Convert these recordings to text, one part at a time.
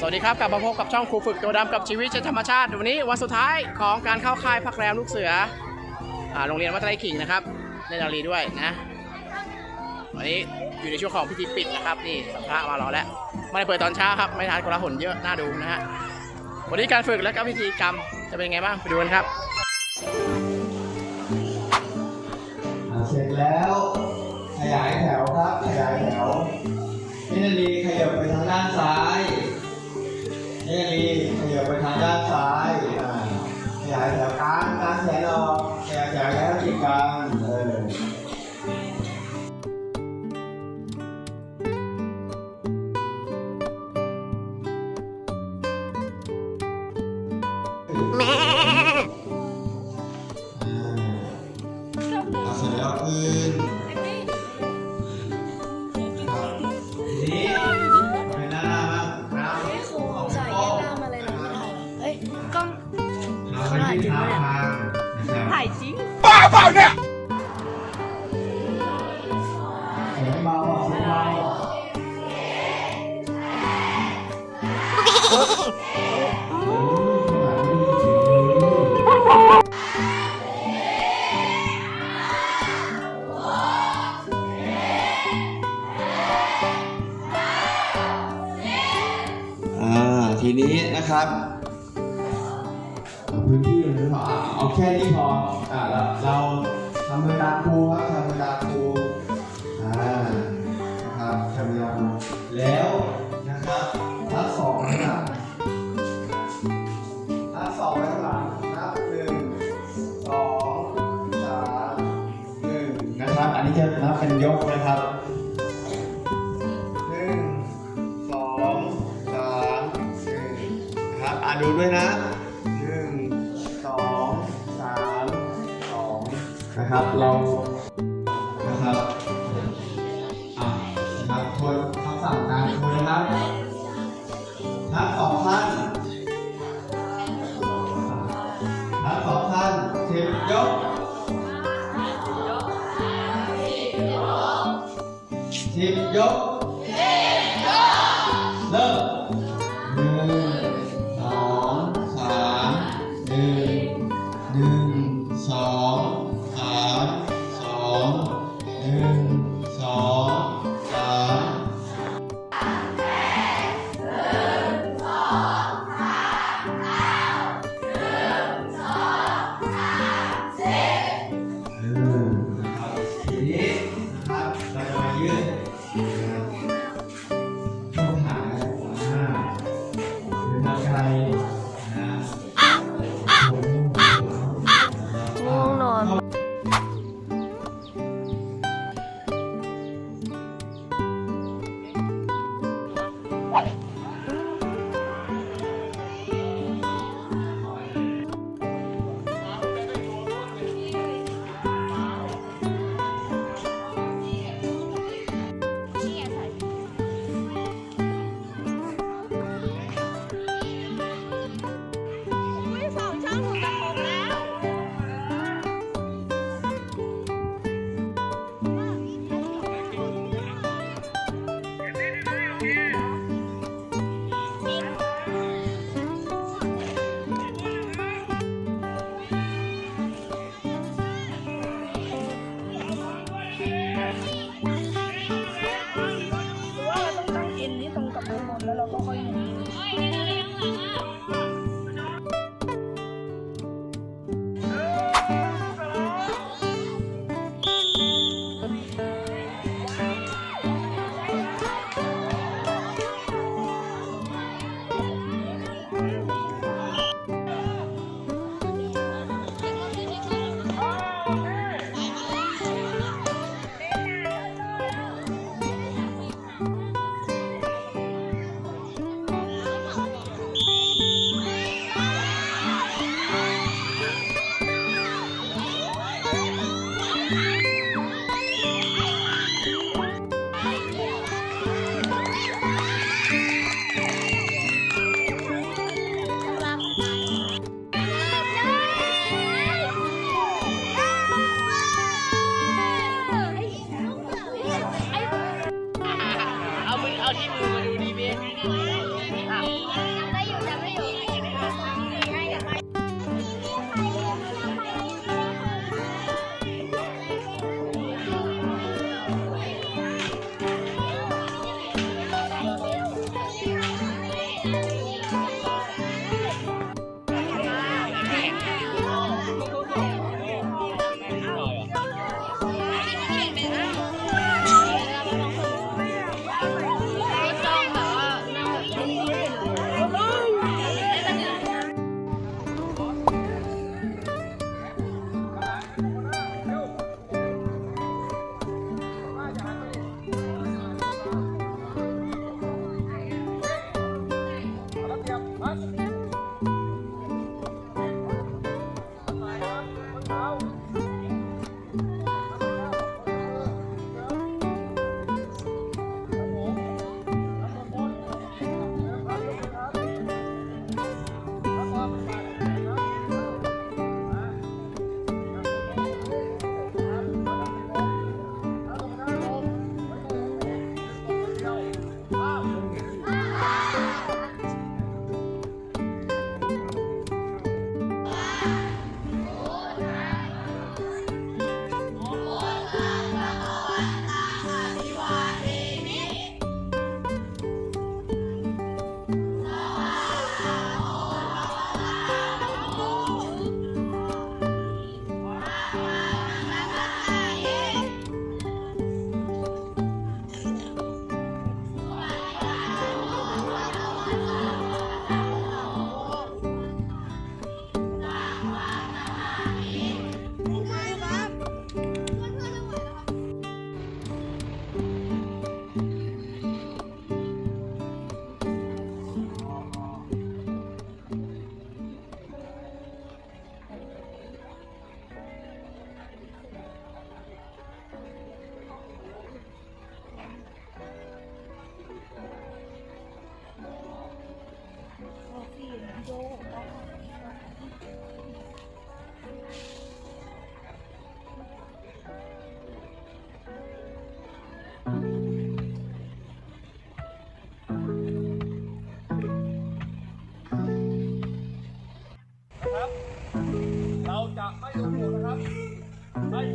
สวัสดีครับกลับมาพบกับช่องครูฝึกตัวดำกับชีวิตเชิงธรรมชาติวันนี้วันสุดท้ายของการเข้าค่ายพักแรมลูกเสืออโรงเรียนวัดไร่ขิงนะครับเล่นดารีด้วยนะวันนี้อยู่ในช่วงของพิธีปิดนะครับนี่สัมภาระมารอแล้วไม่ได้เปิดตอนเช้าครับไม่ทานคนละหนเยอะน่าดูนะฮะวันนี้การฝึกและก็พิธีกรรมจะเป็นยังไงบ้างไปดูกันครับเสร็จแล้วขยายแถวครับขยายแถวนี่นาลีขยับไปทางด้านซ้าย นี่นาลีขยับไปทางด้านซ้ายขยายแถวกลางกลางแขนออกขยายแถวแล้วจิกกลางเอออ่เอาเสร็จแล้วคืน ทีนี้นะครับพื้นที่มันพออะเอาแค่นี้พออ่าเราเราทำเวลาครูครับทำเวลาครูอ่านะครับทำเวลาครูแล้วนะครับทักสองข้างหลังทักสองไว้ข้างหลังนับหนึ่งสองสามหนึ่งนะครับ อันนี้จะนับเป็นยกนะครับ อ่าดูด้วยนะหนึ่งสองสามสองนะครับ เรานะครับอะนะครับทวนคำสั่งการทวนนะครับทั้งสองท่านทั้งสองท่านสิบยกสิบยก ห Okay.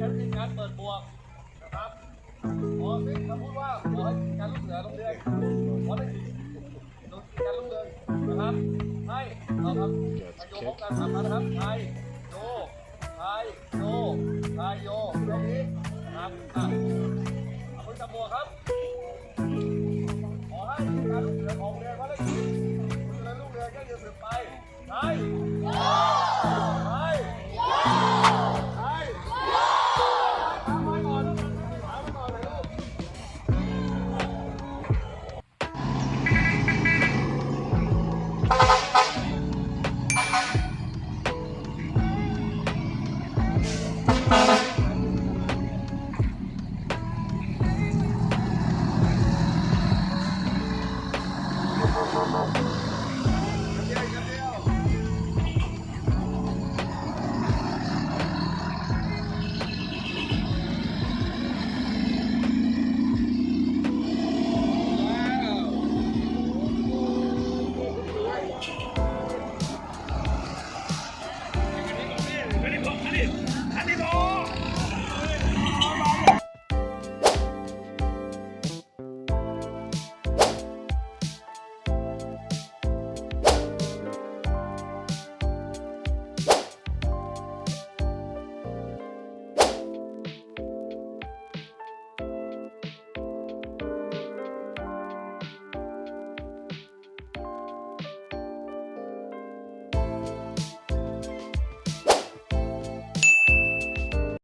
ครับทีมงานเปิดบวกนะครับหมอซิเขาพูดว่าขอให้การลูกเสือลงเรือนมอให้ทีงานลูกเรือนนะครับให้เราครับไปโยพบกันสามนะครับ ไทยโยไทยโยไทยโยตรงนี้นะครับอะขอบคุณตำรวจครับ ขอให้การลูกเรือของเรือเขาได้ทีมงาลูกเรือแค่เดือนสืบไปไทย ค